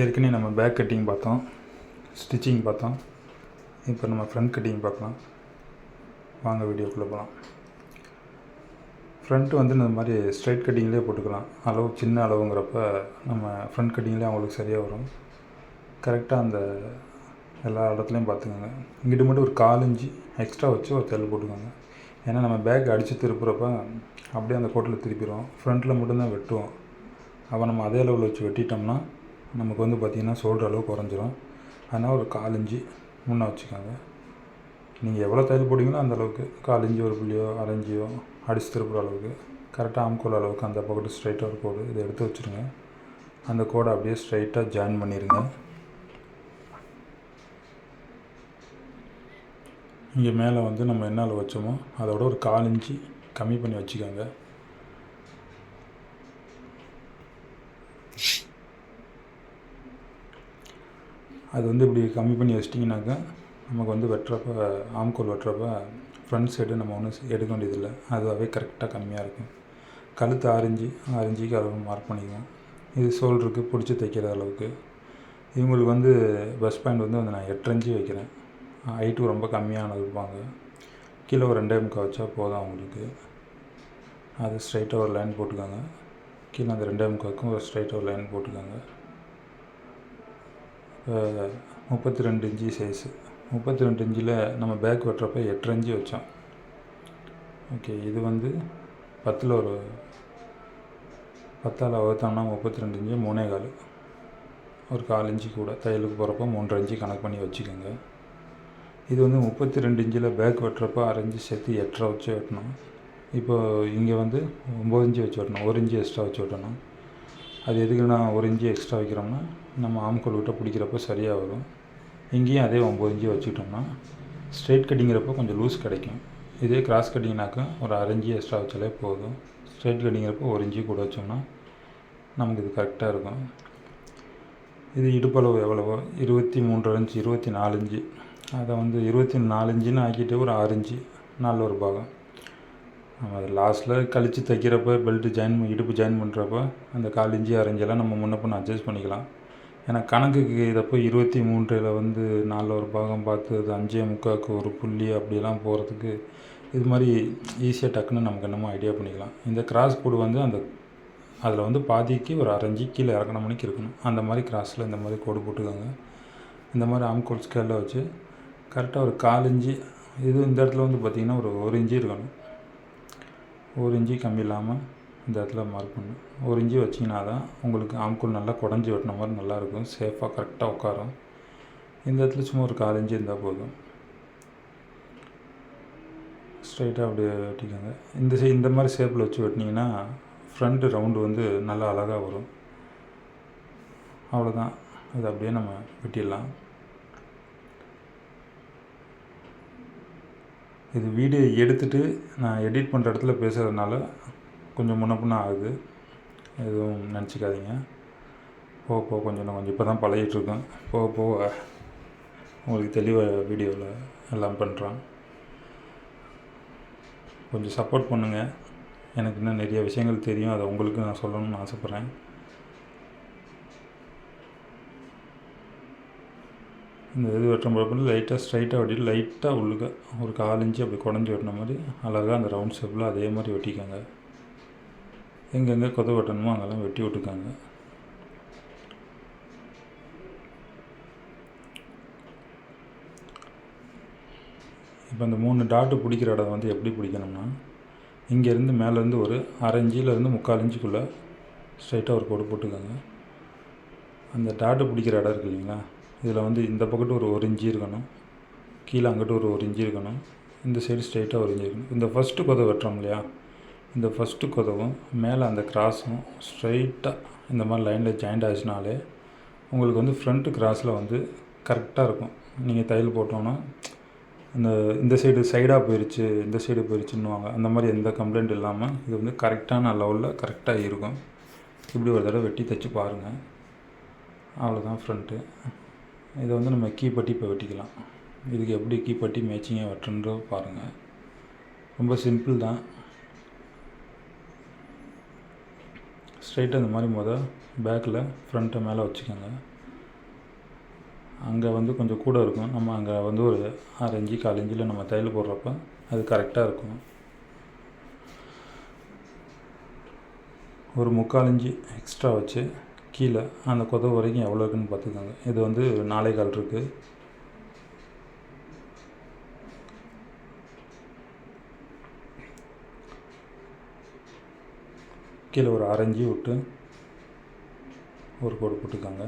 ஏற்கனவே நம்ம back cutting பார்த்தோம் ஸ்டிச்சிங் பார்த்தோம். இப்போ நம்ம ஃப்ரண்ட் கட்டிங் பார்க்கலாம். வாங்க வீடியோக்குள்ளே போகலாம் ஃப்ரண்ட் வந்து இந்த மாதிரி ஸ்ட்ரைட் கட்டிங்லேயே போட்டுக்கலாம். அளவு சின்ன அளவுங்கிறப்ப நம்ம ஃப்ரண்ட் கட்டிங்லேயே அவங்களுக்கு சரியாக வரும். கரெக்டாக அந்த எல்லா இடத்துலையும் பார்த்துக்கோங்க. இங்கிட்டு மட்டும் ஒரு கால் எக்ஸ்ட்ரா வச்சு ஒரு தையல் போட்டுக்கோங்க. ஏன்னா நம்ம பேக் அடித்து திருப்புறப்ப அப்படியே அந்த கோட்டில் திருப்பிடுவோம் ஃப்ரண்ட்டில் மட்டும்தான் வெட்டுவோம். அப்போ நம்ம அதே அளவில் வச்சு வெட்டிட்டோம்னா நமக்கு வந்து பார்த்திங்கன்னா சொல்கிற அளவு குறைஞ்சிரும். அதனால் ஒரு காலஞ்சி முன்னே வச்சுக்கோங்க. நீங்கள் எவ்வளோ தையல் போட்டிங்களோ அந்த அளவுக்கு கால் இஞ்சி ஒரு புள்ளியோ அரை இஞ்சியோ அடிச்சு திருப்புற அளவுக்கு கரெக்டாக ஆம்கோல் அளவுக்கு அந்த பக்கத்து ஸ்ட்ரைட்டாக ஒரு கோடு இதை எடுத்து வச்சுருங்க. அந்த கோடை அப்படியே ஸ்ட்ரைட்டாக ஜாயின் பண்ணிடுங்க இங்கே மேலே வந்து நம்ம என்ன அளவு வச்சோமோ அதோட ஒரு கால் இன்ச்சு கம்மி பண்ணி வச்சுக்கோங்க. அது வந்து இப்படி கம்மி பண்ணி வச்சிட்டிங்கனாக்கா நமக்கு வந்து வெட்டுறப்ப ஆம்கோல் வெட்டுறப்ப ஃப்ரண்ட் சைடு நம்ம ஒன்றும் எடுக்க வேண்டியதில்லை. அதுவாகவே கரெக்டாக கம்மியாக இருக்கும். கழுத்து ஆரஞ்சு ஆரஞ்சுக்கு அளவு மார்க் பண்ணிக்குவோம். இது ஷோல்டருக்கு பிடிச்சி தைக்கிற அளவுக்கு. இவங்களுக்கு வந்து பெஸ்ட் பாயிண்ட் வந்து வந்து நான் எட்டரைஞ்சி வைக்கிறேன். ஹைட்டு ரொம்ப கம்மியானது இருப்பாங்க கீழே ஒரு ரெண்டே முக்கால் வச்சா போதும் அவங்களுக்கு. அது ஸ்ட்ரைட்டாக ஒரு லைன் போட்டுக்கோங்க. கீழே அந்த ரெண்டே முக்காக்கும் ஒரு ஸ்ட்ரைட்டாக ஒரு லைன் போட்டுக்கோங்க. முப்பத்தி ரெண்டு இன்ச்சு சைஸு முப்பத்தி ரெண்டு இன்ச்சில் நம்ம பேக் வெட்டுறப்ப எட்டரை இன்ச்சு வச்சோம். ஓகே இது வந்து பத்தில் ஒரு பத்தால் வகுத்தோம்னா முப்பத்தி ரெண்டு இன்ச்சு மூணே கால். ஒரு கால் இன்ச்சு கூட தையலுக்கு போகிறப்ப மூன்றரை இன்ச்சு கணக்கு பண்ணி வச்சுக்கோங்க. இது வந்து முப்பத்தி ரெண்டு இன்ச்சில் பேக் வெட்டுறப்ப அரை இன்ச்சு சேர்த்து எட்டரை வச்சு வெட்டணும். இப்போ இங்கே வந்து ஒம்பது இன்ச்சு வச்சு வெட்டணும். ஒரு இன்ச்சு எக்ஸ்ட்ரா வச்சு வெட்டணும். அது எதுக்கு நான் ஒரு இஞ்சி எக்ஸ்ட்ரா வைக்கிறோம்னா நம்ம ஆம்கோல் விட்ட பிடிக்கிறப்ப சரியாக வரும். இங்கேயும் அதே ஒம்பது இஞ்சி வச்சுக்கிட்டோம்னா ஸ்ட்ரெயிட் கட்டிங்கிறப்ப கொஞ்சம் லூஸ் கிடைக்கும். இதே கிராஸ் கட்டிங்னாக்கா ஒரு அரை எக்ஸ்ட்ரா வச்சாலே போதும். ஸ்ட்ரெயிட் கட்டிங்கிறப்போ ஒரு இஞ்சி கூட வச்சோம்னா நமக்கு இது கரெக்டாக இருக்கும். இது இடுப்பளவு எவ்வளவோ? இருபத்தி மூன்றரை இன்ச்சு இருபத்தி நாலு இன்ச்சு. அதை வந்து இருபத்தி நாலு இன்ச்சுன்னு ஆக்கிட்டு ஒரு ஆறு இன்ச்சு. நாலு ஒரு பாகம். நம்ம அது லாஸ்ட்டில் கழித்து தைக்கிறப்ப பெல்ட்டு ஜாயின் இடுப்பு ஜாயின் பண்ணுறப்ப அந்த கால் இஞ்சி அரைஞ்செல்லாம் நம்ம முன்ன பண்ண அட்ஜஸ்ட் பண்ணிக்கலாம். ஏன்னா கணக்குக்கு இதப்போ இருபத்தி மூன்றில் வந்து நாலில் ஒரு பாகம் பார்த்து அது அஞ்சே முக்காக்கு ஒரு புள்ளி அப்படிலாம் போகிறதுக்கு இது மாதிரி ஈஸியாக டக்குன்னு நமக்கு என்னமோ ஐடியா பண்ணிக்கலாம். இந்த கிராஸ் கோடு வந்து அந்த அதில் வந்து பாதிக்கு ஒரு அரைஞ்சி கீழே இறக்கின மணிக்கு இருக்கணும். அந்த மாதிரி கிராஸில் இந்த மாதிரி கோடு போட்டுக்கோங்க. இந்த மாதிரி ஆம்கோல் ஸ்கேலில் வச்சு கரெக்டாக ஒரு கால் இஞ்சி இது இந்த இடத்துல வந்து பார்த்திங்கன்னா ஒரு ஒரு இஞ்சி இருக்கணும். ஒரு இன்ச்சு கம்மி இல்லாமல் இந்த இடத்துல மார்க் பண்ணணும் ஒரு இன்ச்சு வச்சிங்கன்னா தான் உங்களுக்கு ஆம்கூல் நல்லா குடஞ்சி வெட்டின மாதிரி நல்லாயிருக்கும் சேஃபாக கரெக்டாக உட்காரும். இந்த இடத்துல சும்மா ஒரு கால் இன்ச்சு இருந்தால் போதும். ஸ்ட்ரைட்டாக அப்படியே வெட்டிக்கோங்க. இந்த சை இந்த மாதிரி ஷேப்பில் வச்சு வெட்டினீங்கன்னா ஃப்ரண்ட்டு ரவுண்டு வந்து நல்லா அழகாக வரும். அவ்வளோதான் இது அப்படியே நம்ம வெட்டிடலாம். இது வீடியோ எடுத்துகிட்டு நான் எடிட் பண்ணுற இடத்துல பேசுகிறதுனால கொஞ்சம் முன்ன ஆகுது. எதுவும் நினச்சிக்காதீங்க. போக போக கொஞ்சம் நான் கொஞ்சம் இப்போ தான் பழகிட்டுருக்கேன். போக போக உங்களுக்கு தெளிவாக வீடியோவில் எல்லாம் பண்ணுறேன் கொஞ்சம் சப்போர்ட் பண்ணுங்கள் எனக்கு இன்னும் நிறைய விஷயங்கள் தெரியும். அதை உங்களுக்கு நான் சொல்லணும்னு ஆசைப்பட்றேன். இந்த இது வெட்டும் போது லைட்டாக ஸ்ட்ரைட்டாக வெட்டிட்டு லைட்டாக உள்ளுக்க ஒரு கால் இன்ச்சு அப்படி குடஞ்சி வெட்டின மாதிரி அழகாக அந்த ரவுண்ட் ஷேப்பில் அதே மாதிரி வெட்டிக்காங்க. எங்கெங்கே கொத வெட்டணுமோ அங்கெல்லாம் வெட்டி விட்டுக்காங்க. இப்போ இந்த மூணு டாட்டு பிடிக்கிற இடம் வந்து எப்படி பிடிக்கணும்னா இங்கேருந்து மேலேருந்து ஒரு அரை இருந்து முக்கால் இன்ச்சுக்குள்ளே ஸ்ட்ரைட்டாக ஒரு கோடு போட்டுக்கோங்க. அந்த டாட்டு பிடிக்கிற இடம் இருக்கு இல்லைங்களா இதில் வந்து இந்த பக்கத்து ஒரு ஒரு இன்ச்சு இருக்கணும். கீழே அங்கிட்டு ஒரு ஒரு இன்ச்சு இருக்கணும். இந்த சைடு ஸ்ட்ரைட்டாக ஒரு இன்ச்சு இருக்கணும். இந்த ஃபஸ்ட்டு கொதை வெட்டுறோம் இல்லையா? இந்த ஃபஸ்ட்டு கொதவும் மேலே அந்த கிராஸும் ஸ்ட்ரைட்டாக இந்த மாதிரி லைனில் ஜாயிண்ட் ஆச்சுனாலே உங்களுக்கு வந்து ஃப்ரண்ட்டு கிராஸில் வந்து கரெக்டாக இருக்கும். நீங்கள் தையல் போட்டோன்னா இந்த இந்த சைடு சைடாக போயிடுச்சு இந்த சைடு போயிடுச்சுன்னுவாங்க அந்த மாதிரி எந்த கம்ப்ளைண்ட் இல்லாமல் இது வந்து கரெக்டான லெவலில் கரெக்டாக இருக்கும். இப்படி ஒரு தடவை வெட்டி தைச்சு பாருங்கள் அவ்வளோதான் ஃப்ரண்ட்டு இதை வந்து நம்ம கீப்பட்டி இப்போ வெட்டிக்கலாம். இதுக்கு எப்படி கீப்பட்டி மேட்சிங்காக வெட்டுன்றோ பாருங்கள் ரொம்ப சிம்பிள் தான். ஸ்ட்ரைட்டாக இந்த மாதிரி மொதல் பேக்கில் ஃப்ரண்ட்டை மேலே வச்சுக்கோங்க. அங்கே வந்து கொஞ்சம் கூட இருக்கும். நம்ம அங்கே வந்து ஒரு ஆறு இஞ்சி கால் இஞ்சில் நம்ம தையல் போடுறப்ப அது கரெக்டாக இருக்கும். ஒரு முக்கால் இஞ்சி எக்ஸ்ட்ரா வச்சு கீழே அந்த கொதவு வரைக்கும் எவ்வளோ இருக்குன்னு பார்த்துக்கோங்க. இது வந்து நாலே கால் இருக்குது கீழே ஒரு அரைஞ்சி விட்டு ஒரு கோடு போட்டுக்கோங்க.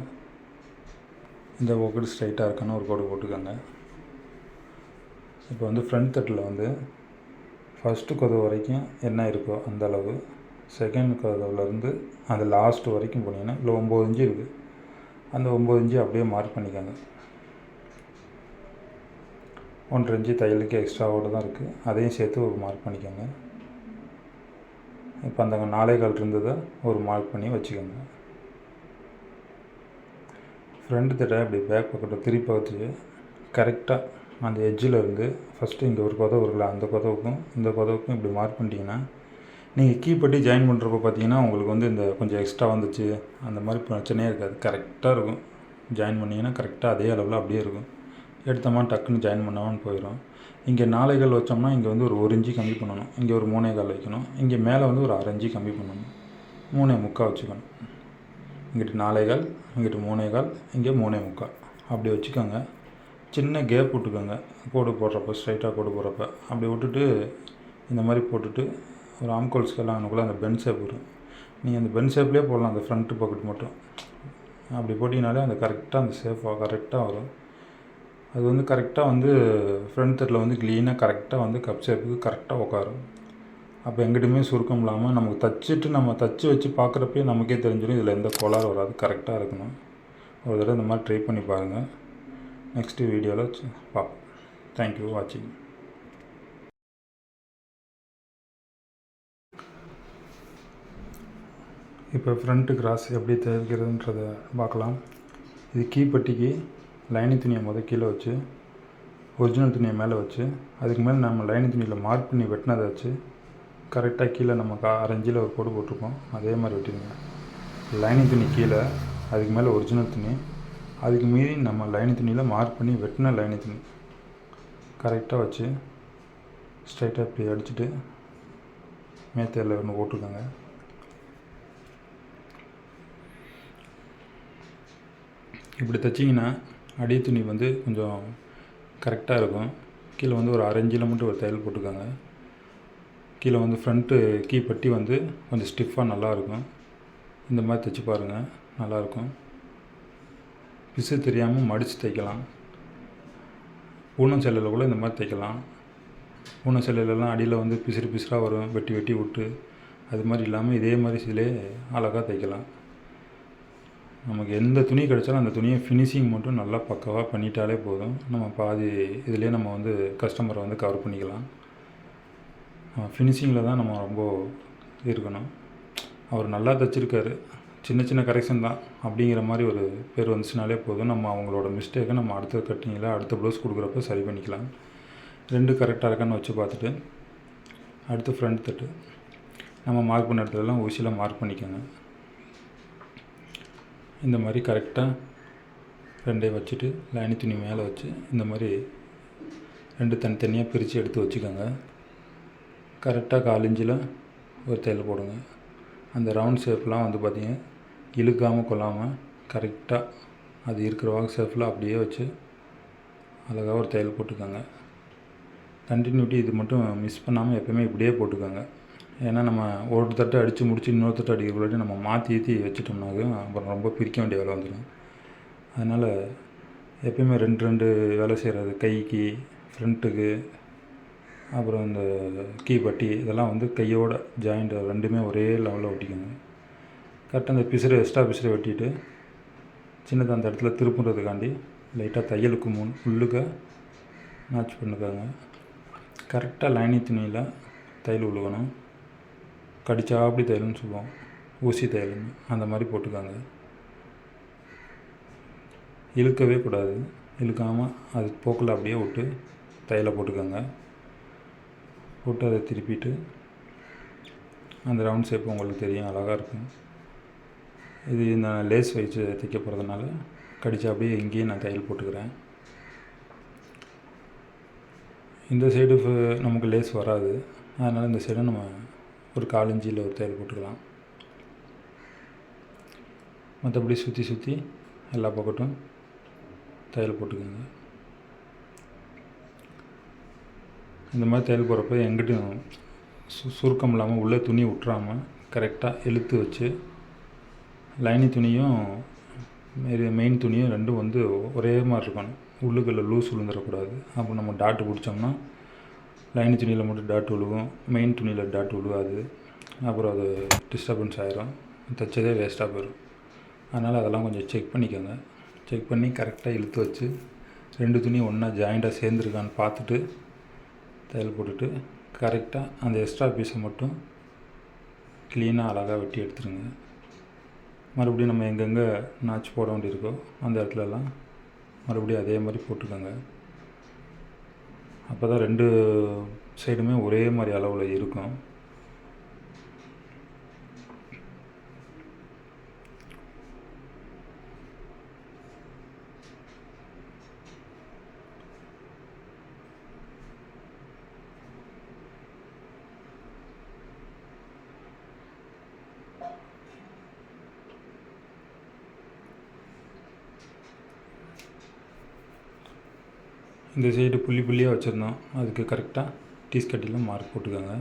இந்த ஒக்கடு ஸ்ட்ரைட்டாக இருக்கான்னு ஒரு கோடு போட்டுக்கோங்க. இப்போ வந்து ஃப்ரண்ட் தட்டில் வந்து ஃபஸ்ட்டு கொதவு வரைக்கும் என்ன இருக்கோ அந்த அளவு செகண்ட் கதவுலேருந்து அந்த லாஸ்ட் வரைக்கும் போனீங்கன்னா இல்லை ஒம்பது இன்ச்சு இருக்குது அந்த ஒம்பது இன்ச்சு அப்படியே மார்க் பண்ணிக்கோங்க. ஒன்றரை இன்ச்சு தையலுக்கு எக்ஸ்ட்ராவோடு தான் இருக்குது அதையும் சேர்த்து ஒரு மார்க் பண்ணிக்கோங்க. இப்போ அந்த நாளை கால் இருந்ததை ஒரு மார்க் பண்ணி வச்சுக்கோங்க. ஃப்ரண்ட் திட்ட இப்படி பேக் பக்கத்தை திருப்பி வச்சு கரெக்டாக அந்த எஜ்ஜில் இருந்து ஃபஸ்ட்டு இங்கே ஒரு கொதவு இருக்குல்ல அந்த கொதவுக்கும் இந்த கொதவுக்கும் இப்படி மார்க் பண்ணிட்டீங்கன்னா நீங்கள் கீப்பட்டி ஜாயின் பண்ணுறப்ப பார்த்தீங்கன்னா உங்களுக்கு வந்து இந்த கொஞ்சம் எக்ஸ்ட்ரா வந்துச்சு. அந்த மாதிரி பிரச்சனையே இருக்காது. கரெக்டாக இருக்கும். ஜாயின் பண்ணிங்கன்னா கரெக்டாக அதே அளவில் அப்படியே இருக்கும். எடுத்தோமா டக்குன்னு ஜாயின் பண்ணாமல் போயிடும் இங்கே நாளைகள் வச்சோம்னா இங்கே வந்து ஒரு ஒரு இன்ச்சு கம்மி பண்ணணும். இங்கே ஒரு மூணே கால் வைக்கணும். இங்கே மேலே வந்து ஒரு அரை இன்ச்சு கம்மி பண்ணணும். மூணே முக்கால் வச்சுக்கணும். இங்கிட்டு நாலே கால் இங்கிட்டு மூணே கால் இங்கே மூணே முக்கால். அப்படி வச்சுக்கோங்க. சின்ன கேப் விட்டுக்கோங்க. கோடு போடுறப்ப ஸ்ட்ரைட்டாக கோடு போடுறப்ப. அப்படி விட்டுட்டு இந்த மாதிரி போட்டுட்டு ஒரு ஆம்கோல் ஸ்கேல் அந்த பென் ஷேப் வரும் நீங்கள் அந்த பென் ஷேப்லேயே போடலாம் அந்த ஃப்ரண்ட்டு பாக்கெட் மட்டும். அப்படி போட்டிங்கனாலே அந்த கரெக்டாக அந்த ஷேப்பாக கரெக்டாக வரும். அது வந்து கரெக்டாக வந்து ஃப்ரண்ட் தட்டில் வந்து க்ளீனாக கரெக்டாக வந்து கப் ஷேப்புக்கு கரெக்டாக உட்காரும் அப்போ எங்கிட்டுமே சுருக்கம் இல்லாமல் நமக்கு தச்சுட்டு நம்ம தச்சு வச்சு பார்க்குறப்பே நமக்கே தெரிஞ்சிடும் இதில் எந்த கோளாறு வராது கரெக்டாக இருக்கணும். ஒரு தடவை இந்த மாதிரி ட்ரை பண்ணி பாருங்கள் நெக்ஸ்ட்டு வீடியோவில் பார்ப்போம் தேங்க்யூ வாட்சிங் இப்போ ஃப்ரண்ட்டு கிராஸ் எப்படி தயாரிக்கிறதுன்றதை பார்க்கலாம். இது கீப்பட்டிக்கு லைனிங் துணியை முத கீழே வச்சு ஒரிஜினல் துணியை மேலே வச்சு அதுக்கு மேலே நம்ம லைனிங் துணியில் மார்க் பண்ணி வெட்டினதை வச்சு கரெக்டாக கீழே நம்ம கா அரைஞ்சியில் ஒரு கோடு போட்டிருக்கோம். அதே மாதிரி வெட்டிடுங்க. லைனிங் துணி கீழே அதுக்கு மேலே ஒரிஜினல் துணி அதுக்கு மீறி நம்ம லைனிங் துணியில் மார்க் பண்ணி வெட்டின லைனிங் துணி. கரெக்டாக வச்சு ஸ்ட்ரைட்டாக இப்படி அடிச்சுட்டு மேத்தையில் ஒன்று போட்டிருக்காங்க. இப்படி தைச்சிங்கன்னா அடி துணி வந்து கொஞ்சம் கரெக்டாக இருக்கும். கீழே வந்து ஒரு அரைஞ்சில் மட்டும் ஒரு தையல் போட்டுக்கோங்க கீழே வந்து ஃப்ரண்ட்டு கீ பட்டி வந்து கொஞ்சம் ஸ்டிஃபாக நல்லாயிருக்கும் இந்த மாதிரி தைச்சி பாருங்கள் நல்லாயிருக்கும் பிசு தெரியாமல் மடித்து தைக்கலாம். ஊனம் செல்லில் கூட இந்த மாதிரி தைக்கலாம். ஊனம் செல்லிலலாம் அடியில் வந்து பிசுறு பிசுறாக வரும் வெட்டி வெட்டி விட்டு. அது மாதிரி இல்லாமல் இதே மாதிரி சிலே அழகாக தைக்கலாம். நமக்கு எந்த துணி கிடைச்சாலும் அந்த துணியை ஃபினிஷிங் மட்டும் நல்லா பக்கவாக பண்ணிட்டாலே போதும். நம்ம பாதி இதிலே நம்ம வந்து கஸ்டமரை வந்து கவர் பண்ணிக்கலாம். ஃபினிஷிங்கில் தான் நம்ம ரொம்ப இருக்கணும். அவர் நல்லா தைச்சிருக்காரு. சின்ன சின்ன கரெக்ஷன் தான் அப்படிங்கிற மாதிரி ஒரு பேர் வந்துச்சுனாலே போதும். நம்ம அவங்களோட மிஸ்டேக்கை நம்ம அடுத்த கட்டிங்கில் அடுத்த ப்ளவுஸ் கொடுக்குறப்ப சரி பண்ணிக்கலாம். ரெண்டு கரெக்டாக இருக்கான்னு வச்சு பார்த்துட்டு அடுத்து ஃப்ரண்ட் தட்டு நம்ம மார்க் பண்ண இடத்துலலாம் ஊசியில் மார்க் பண்ணிக்கோங்க. இந்த மாதிரி கரெக்டாக ரெண்டையும் வச்சுட்டு லைனி துணி மேலே வச்சு இந்த மாதிரி ரெண்டு தனித்தனியாக பிரித்து எடுத்து வச்சுக்கோங்க. கரெக்டாக காலிஞ்சில் ஒரு தையல் போடுங்க. அந்த ரவுண்ட் ஷேப்லாம் வந்து பார்த்திங்க இழுக்காமல் கொள்ளாமல் கரெக்டாக அது இருக்கிற வாக் ஷேப்பில் அப்படியே வச்சு அழகாக ஒரு தையல் போட்டுக்கோங்க. கண்டினியூட்டி இது மட்டும் மிஸ் பண்ணாமல் எப்போயுமே இப்படியே போட்டுக்கோங்க. ஏன்னா நம்ம ஒரு தட்டு அடித்து முடிச்சு இன்னொரு தட்டு அடிக்கிறக்குள்ளாட்டி நம்ம மாற்றி ஏற்றி வச்சுட்டோம்னாக்கும் அப்புறம் ரொம்ப பிரிக்க வேண்டிய வேலை வந்துடும். அதனால் எப்பயுமே ரெண்டு ரெண்டு வேலை செய்கிறது கைக்கு ஃப்ரண்ட்டுக்கு அப்புறம் இந்த கீ பட்டி இதெல்லாம் வந்து கையோட ஜாயிண்ட் ரெண்டுமே ஒரே லெவலில் ஒட்டிக்கோங்க. கரெக்டாக அந்த பிசுறு எக்ஸ்ட்ரா பிசுறு வெட்டிட்டு சின்னதாக அந்த இடத்துல திருப்புறதுக்காண்டி லைட்டாக தையலுக்கு முன் உள்ளுக்க மேட்ச் பண்ணிக்காங்க. கரெக்டாக லைனிங் துணியில் தையல் உழுகணும் கடிச்சா அப்படி தையல்னு சொல்லுவோம் ஊசி தையல்னு. அந்த மாதிரி போட்டுக்கோங்க. இழுக்கவே கூடாது. இழுக்காமல் அது போக்கில் அப்படியே விட்டு தையலை போட்டுக்கோங்க. போட்டு அதை திருப்பிட்டு அந்த ரவுண்ட் ஷேப் உங்களுக்கு தெரியும். அழகாக இருக்கும். இது நான் லேஸ் வச்சு தைக்க போகிறதுனால கடிச்சு அப்படியே இங்கேயும் நான் தையல் போட்டுக்கிறேன். இந்த சைடு ஃபு- நமக்கு லேஸ் வராது. அதனால் இந்த சைடு நம்ம ஒரு காலஞ்சியில் ஒரு தையல் போட்டுக்கலாம். மற்றபடி சுற்றி சுற்றி எல்லா பக்கட்டும் தையல் போட்டுக்கோங்க. இந்த மாதிரி தையல் போடுறப்ப எங்கிட்டும் சு சுருக்கம் இல்லாமல் உள்ளே துணி விட்றாமல் கரெக்டாக இழுத்து வச்சு லைனி துணியும் மெயின் துணியும் ரெண்டும் வந்து ஒரே மாதிரி இருக்கணும். உள்ளுக்குள்ள லூஸ் விழுந்துடக்கூடாது அப்போ நம்ம டாட்டு பிடிச்சோம்னா லைன் துணியில் மட்டும் டாட் விழுவும் மெயின் துணியில் டாட் விழுவாது அப்புறம் அது டிஸ்டர்பன்ஸ் ஆயிரும். தைச்சதே வேஸ்ட்டாக போயிடும் அதனால் அதெல்லாம் கொஞ்சம் செக் பண்ணிக்கோங்க. செக் பண்ணி கரெக்டாக இழுத்து வச்சு ரெண்டு துணி ஒன்றா ஜாயிண்ட்டாக சேர்ந்துருக்கான்னு பார்த்துட்டு தையல் போட்டுட்டு கரெக்டாக அந்த எக்ஸ்ட்ரா பீஸை மட்டும் க்ளீனாக அழகாக வெட்டி எடுத்துருங்க. மறுபடியும் நம்ம எங்கெங்கே நாச்சு போட வேண்டியிருக்கோ அந்த இடத்துலலாம் மறுபடியும் அதே மாதிரி போட்டுக்கோங்க. அப்போ தான் ரெண்டு சைடுமே ஒரே மாதிரி அளவில் இருக்கும். இந்த சைடு புள்ளி புள்ளியாக வச்சுருந்தோம். அதுக்கு கரெக்டாக டீஸ் கட்டியில் மார்க் போட்டுக்கோங்க.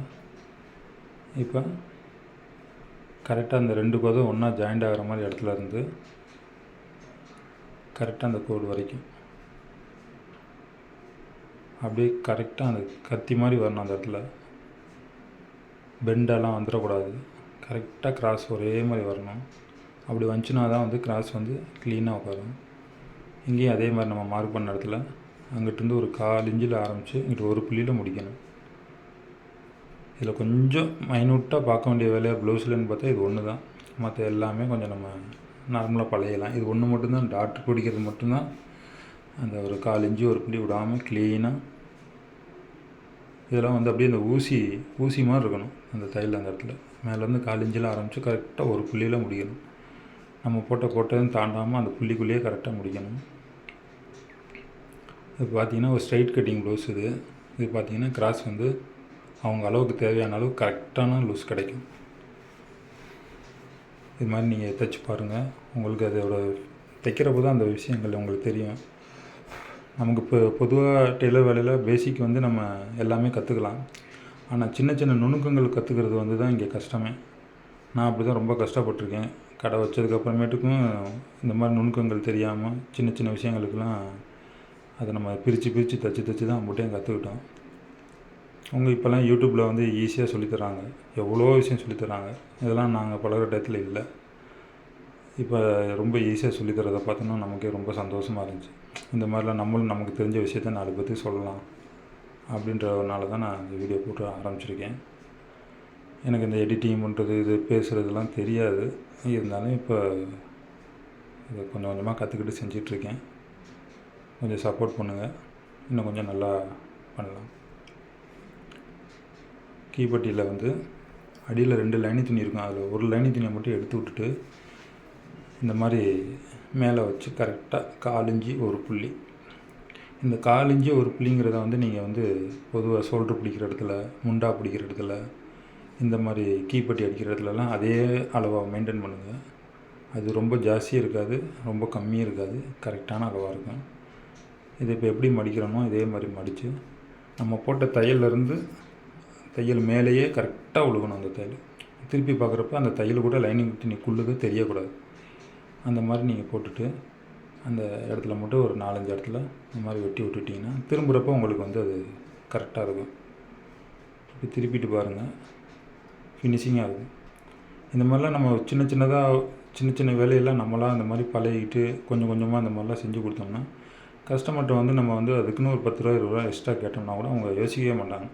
இப்போ கரெக்டாக அந்த ரெண்டு கோதும் ஒன்றா ஜாயிண்ட் ஆகிற மாதிரி இடத்துல இருந்து கரெக்டாக அந்த கோடு வரைக்கும் அப்படியே கரெக்டாக அந்த கத்தி மாதிரி வரணும் அந்த இடத்துல. பெண்டெல்லாம் வந்துடக்கூடாது. கரெக்டாக கிராஸ் ஒரே மாதிரி வரணும். அப்படி வந்துச்சுன்னா தான் வந்து கிராஸ் வந்து க்ளீனாக உட்காரும். இங்கேயும் அதே மாதிரி நம்ம மார்க் பண்ண இடத்துல அங்கிட்டிருந்து ஒரு கால் இஞ்சில் ஆரம்பித்து இங்கிட்டு ஒரு புள்ளியில் முடிக்கணும். இதில் கொஞ்சம் மைனூட்டாக பார்க்க வேண்டிய வேலையாக ப்ளவுஸ்லன்னு பார்த்தா இது ஒன்று தான் மற்ற எல்லாமே கொஞ்சம் நம்ம நார்மலாக பழையலாம் இது ஒன்று மட்டும்தான் டாக்டர் பிடிக்கிறது மட்டும்தான். அந்த ஒரு கால் இஞ்சி ஒரு புள்ளி விடாமல் க்ளீனாக இதெல்லாம் வந்து அப்படியே இந்த ஊசி ஊசி மாதிரி இருக்கணும் அந்த தையல் அந்த இடத்துல. மேலேருந்து கால் இஞ்சில் ஆரம்பித்து கரெக்டாக ஒரு புள்ளியில் முடிக்கணும். நம்ம போட்ட கோட்டையும் தாண்டாமல் அந்த புள்ளிக்குள்ளேயே கரெக்டாக முடிக்கணும். இது பார்த்தீங்கன்னா ஒரு ஸ்ட்ரைட் கட்டிங் ப்ளவுஸ் இது. இது பார்த்தீங்கன்னா கிராஸ் வந்து அவங்க அளவுக்கு தேவையான அளவு கரெக்டான லூஸ் கிடைக்கும். இது மாதிரி நீங்கள் தைச்சி பாருங்கள் உங்களுக்கு அதோட தைக்கிறப்போ தான் அந்த விஷயங்கள் உங்களுக்கு தெரியும். நமக்கு இப்போ பொதுவாக டெய்லர் வேலையில் பேசிக் வந்து நம்ம எல்லாமே கற்றுக்கலாம் ஆனால் சின்ன சின்ன நுணுக்கங்கள் கற்றுக்கிறது வந்து தான் இங்கே கஷ்டமே. நான் அப்படி தான் ரொம்ப கஷ்டப்பட்டிருக்கேன். கடை வச்சதுக்கப்புறமேட்டுக்கும் இந்த மாதிரி நுணுக்கங்கள் தெரியாமல் சின்ன சின்ன விஷயங்களுக்கெல்லாம் அதை நம்ம பிரித்து பிரித்து தச்சு தச்சு தான் மட்டும் கற்றுக்கிட்டோம். அவங்க இப்போல்லாம் யூடியூப்பில் வந்து ஈஸியாக சொல்லித்தராங்க. எவ்வளோ விஷயம் சொல்லித்தராங்க. இதெல்லாம் நாங்கள் பழகுற டயத்தில் இல்லை. இப்போ ரொம்ப ஈஸியாக சொல்லித்தரதை பார்த்தோன்னா நமக்கே ரொம்ப சந்தோஷமாக இருந்துச்சு. இந்த மாதிரிலாம் நம்மளும் நமக்கு தெரிஞ்ச விஷயத்த நாலு பற்றி சொல்லலாம் அப்படின்றதுனால தான் நான் இந்த வீடியோ போட்டு ஆரம்பிச்சிருக்கேன். எனக்கு இந்த எடிட்டிங் பண்ணுறது இது பேசுகிறதுலாம் தெரியாது. இருந்தாலும் இப்போ இதை கொஞ்சம் கொஞ்சமாக கற்றுக்கிட்டு செஞ்சிட்ருக்கேன் கொஞ்சம் சப்போர்ட் பண்ணுங்கள் இன்னும் கொஞ்சம் நல்லா பண்ணலாம். கீப்பட்டியில் வந்து அடியில் ரெண்டு லைனி துணி இருக்கும். அதில் ஒரு லைனி துணியை மட்டும் எடுத்து விட்டுட்டு இந்த மாதிரி மேலே வச்சு கரெக்டாக காலிஞ்சி ஒரு புள்ளி. இந்த காலிஞ்சி ஒரு புள்ளிங்கிறத வந்து நீங்கள் வந்து பொதுவாக சோல்ட்ரு பிடிக்கிற இடத்துல முண்டா பிடிக்கிற இடத்துல இந்த மாதிரி கீப்பட்டி அடிக்கிற இடத்துலலாம் அதே அளவாக மெயின்டைன் பண்ணுங்கள் அது ரொம்ப ஜாஸ்தியும் இருக்காது ரொம்ப கம்மியும் இருக்காது கரெக்டான அளவாக இருக்கும். இது இப்போ எப்படி மடிக்கிறோமோ இதே மாதிரி மடித்து நம்ம போட்ட தையல்லேருந்து தையல் மேலேயே கரெக்டாக விழுகணும் அந்த தையல். திருப்பி பார்க்குறப்ப அந்த தையல் கூட லைனிங் துணிக்குள்ளுக்கு தெரியக்கூடாது. அந்த மாதிரி நீங்கள் போட்டுட்டு அந்த இடத்துல மட்டும் ஒரு நாலஞ்சு இடத்துல இந்த மாதிரி வெட்டி விட்டுட்டிங்கன்னா திரும்புகிறப்ப உங்களுக்கு வந்து அது கரெக்டாக இருக்கும். இப்போ திருப்பிட்டு பாருங்கள் ஃபினிஷிங்காக இருக்கும் இந்த மாதிரிலாம் நம்ம சின்ன சின்னதாக சின்ன சின்ன வேலையெல்லாம் நம்மளாம் அந்த மாதிரி பழகிட்டு கொஞ்சம் கொஞ்சமாக அந்த மாதிரிலாம் செஞ்சு கொடுத்தோம்னா கஸ்டமர்கிட்ட வந்து நம்ம வந்து அதுக்குன்னு ஒரு பத்து ரூபா இருபது ரூபா எக்ஸ்ட்ரா கேட்டோம்னா கூட அவங்க யோசிக்கவே மாட்டாங்க.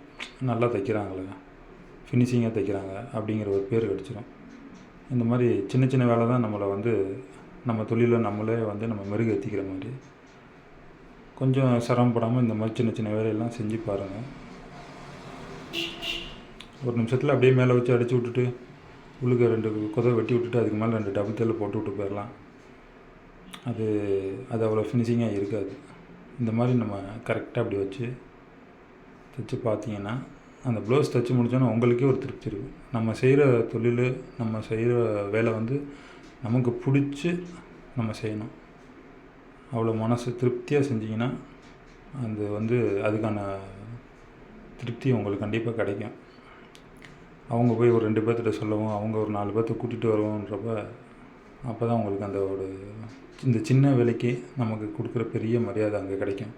நல்லா தைக்கிறாங்களே ஃபினிஷிங்காக தைக்கிறாங்க அப்படிங்கிற ஒரு பேர் கிடச்சிரும். இந்த மாதிரி சின்ன சின்ன வேலை தான் நம்மளை வந்து நம்ம தொழிலில் நம்மளே வந்து நம்ம மெருகேற்றிக்கிற மாதிரி. கொஞ்சம் சிரமப்படாமல் இந்த மாதிரி சின்ன சின்ன வேலையெல்லாம் செஞ்சு பாருங்கள் ஒரு நிமிஷத்தில் அப்படியே மேலே வச்சு அடித்து விட்டுட்டு உள்ளுக்கு ரெண்டு குதை வெட்டி விட்டுட்டு அதுக்கு மேலே ரெண்டு டபுள் தேல் போட்டு விட்டு போயிடலாம். அது அது அவ்வளோ ஃபினிஷிங்காக இருக்காது. இந்த மாதிரி நம்ம கரெக்டாக அப்படி வச்சு தைச்சு பார்த்தீங்கன்னா அந்த ப்ளவுஸ் தைச்சு முடிச்சோன்னா உங்களுக்கே ஒரு திருப்தி இருக்கும். நம்ம செய்கிற தொழில் நம்ம செய்கிற வேலை வந்து நமக்கு பிடிச்சி நம்ம செய்யணும். அவ்வளோ மனசு திருப்தியாக செஞ்சிங்கன்னா அது வந்து அதுக்கான திருப்தி உங்களுக்கு கண்டிப்பாக கிடைக்கும். அவங்க போய் ஒரு ரெண்டு பேர்த்திட்ட சொல்லவும் அவங்க ஒரு நாலு பேர்த்த கூட்டிகிட்டு வருவோன்றப்ப அப்போ தான் உங்களுக்கு அந்த ஒரு இந்த சின்ன விலைக்கு நமக்கு கொடுக்குற பெரிய மரியாதை அங்கே கிடைக்கும்.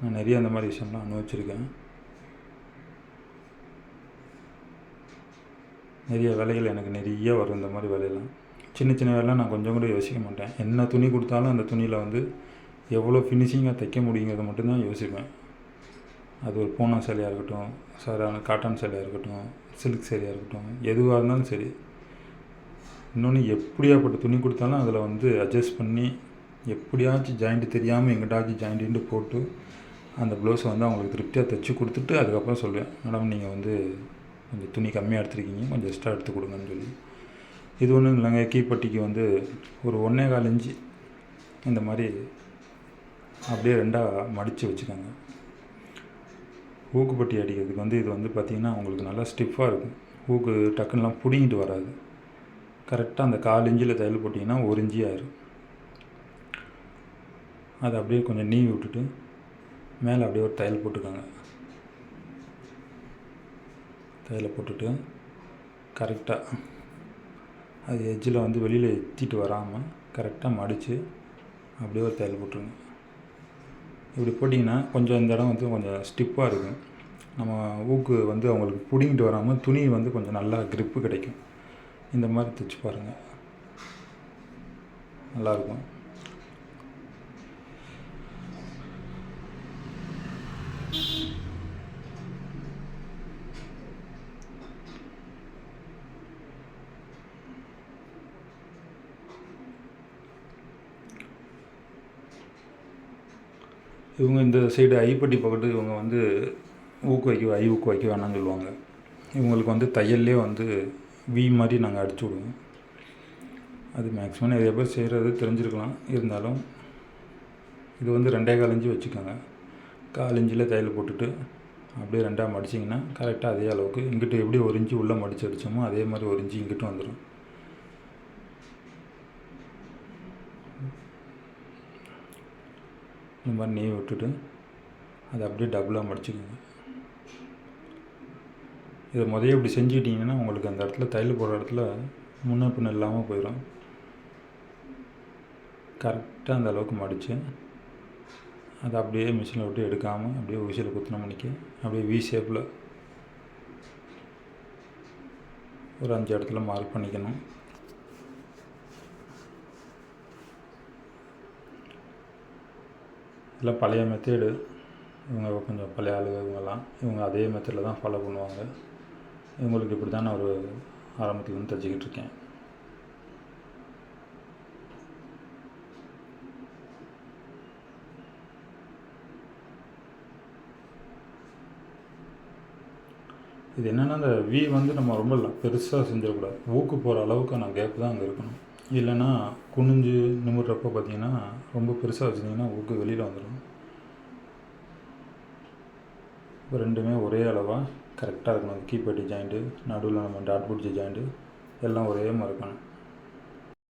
நான் நிறைய அந்த மாதிரி விஷயம்லாம் அனுபவிச்சிருக்கேன். நிறைய வேலைகள் எனக்கு நிறைய வரும் இந்த மாதிரி வேலையெல்லாம். சின்ன சின்ன வேலைலாம் நான் கொஞ்சம் கூட யோசிக்க மாட்டேன். என்ன துணி கொடுத்தாலும் அந்த துணியில் வந்து எவ்வளோ ஃபினிஷிங்காக தைக்க முடியுங்கிறத மட்டும்தான் யோசிப்பேன். அது ஒரு பூனா சேலையாக இருக்கட்டும் சாதாரண காட்டன் சேலையாக இருக்கட்டும் சில்க் சேலையாக இருக்கட்டும் எதுவாக இருந்தாலும் சரி. இன்னொன்று எப்படியாப்பட்ட துணி கொடுத்தாலும் அதில் வந்து அட்ஜஸ்ட் பண்ணி எப்படியாச்சும் ஜாயிண்ட்டு தெரியாமல் எங்கிட்டாச்சும் ஜாயிண்ட்டு போட்டு அந்த ப்ளவுஸை வந்து அவங்களுக்கு திருப்தியாக தைச்சி கொடுத்துட்டு அதுக்கப்புறம் சொல்லுவேன் மேடம் நீங்கள் வந்து கொஞ்சம் துணி கம்மியாக எடுத்துருக்கீங்க கொஞ்சம் எக்ஸ்ட்ரா எடுத்து கொடுங்கன்னு சொல்லி. இது ஒன்றும் இல்லைங்க கீப்பட்டிக்கு வந்து ஒரு ஒன்றே கால் இஞ்சி இந்த மாதிரி அப்படியே ரெண்டாக மடித்து வச்சுக்கோங்க. ஊக்குப்பட்டி அடிக்கிறதுக்கு வந்து இது வந்து பார்த்திங்கன்னா உங்களுக்கு நல்லா ஸ்டிஃபாக இருக்கும். ஊக்கு டக்குன்னெலாம் பிடிங்கிட்டு வராது. கரெக்டாக அந்த கால் இஞ்சில் தையல் போட்டிங்கன்னா ஒரு இஞ்சி ஆயிரும். அதை அப்படியே கொஞ்சம் நீவி விட்டுட்டு மேலே அப்படியே ஒரு தையல் போட்டுக்கோங்க. தையலை போட்டுட்டு கரெக்டாக அது எட்ஜில் வந்து வெளியில் எத்திட்டு வராமல் கரெக்டாக மடித்து அப்படியே ஒரு தையல் போட்டுருங்க. இப்படி போட்டிங்கன்னா கொஞ்சம் இந்த இடம் வந்து கொஞ்சம் ஸ்டிப்பாக இருக்கும். நம்ம ஊக்கு வந்து அவங்களுக்கு பிடிங்கிட்டு வராமல் துணி வந்து கொஞ்சம் நல்லா க்ரிப்பு கிடைக்கும். இந்த மாதிரி தைச்சு பாருங்கள் நல்லாயிருக்கும். இவங்க இந்த சைடு ஐப்பட்டி பக்கத்து இவங்க வந்து ஊக்கு வைக்க ஐ ஊக்கு வைக்க வேணாம்னு சொல்லுவாங்க. இவங்களுக்கு வந்து தையல்லே வந்து வி மாதிரி நாங்கள் அடிச்சு விடுவோம். அது மேக்ஸிமம் நிறைய பேர் செய்கிறது தெரிஞ்சிருக்கலாம். இருந்தாலும் இது வந்து ரெண்டே காலஞ்சி வச்சுக்கோங்க. காலஞ்சியில் தையல் போட்டுட்டு அப்படியே ரெண்டாக மடிச்சிங்கன்னா கரெக்டாக அதே அளவுக்கு இங்கிட்டு எப்படி ஒரு இஞ்சி உள்ளே மடித்து அடித்தோமோ அதே மாதிரி ஒரு இன்ச்சு இங்கிட்டும் வந்துடும் இந்த மாதிரி நெய் விட்டுட்டு அதை அப்படியே டபுளாக மடிச்சுக்கோங்க. இதை முதல்ல இப்படி செஞ்சுக்கிட்டிங்கன்னா உங்களுக்கு அந்த இடத்துல தையல் போடுற இடத்துல முன்ன பின்ன இல்லாமல் போயிடும் கரெக்டாக அந்த அளவுக்கு மடித்து அதை அப்படியே மிஷினில் விட்டு எடுக்காமல் அப்படியே ஊசியில் குத்தின மணிக்கு அப்படியே வி ஷேப்பில் ஒரு அஞ்சு இடத்துல மார்க் பண்ணிக்கணும். இதெல்லாம் பழைய மெத்தேடு இவங்க கொஞ்சம் பழைய ஆளுங்க இவங்கெல்லாம். இவங்க அதே மெத்தடில் தான் ஃபாலோ பண்ணுவாங்க. இவங்களுக்கு இப்படி தான் நான் ஒரு ஆரம்பத்துலேருந்து தைச்சிக்கிட்டு இருக்கேன். இது என்னென்னா அந்த வி வந்து நம்ம ரொம்ப பெருசாக செஞ்சிடக்கூடாது. ஊக்கு போகிற அளவுக்கான கேப் தான் அங்கே இருக்கணும். இல்லைன்னா குனிஞ்சு நிமிடுறப்போ பார்த்தீங்கன்னா ரொம்ப பெருசாக வச்சுருந்தீங்கன்னா ஊக்கு வெளியில் வந்துடும் இப்போ ரெண்டுமே ஒரே அளவாக கரெக்டாக இருக்கணும். கீபேட்டு ஜாயிண்ட்டு நடுவில் நம்ம டாட் பிடிச்ச ஜாயிண்ட்டு எல்லாம் ஒரே மாதிரி இருக்கணும்.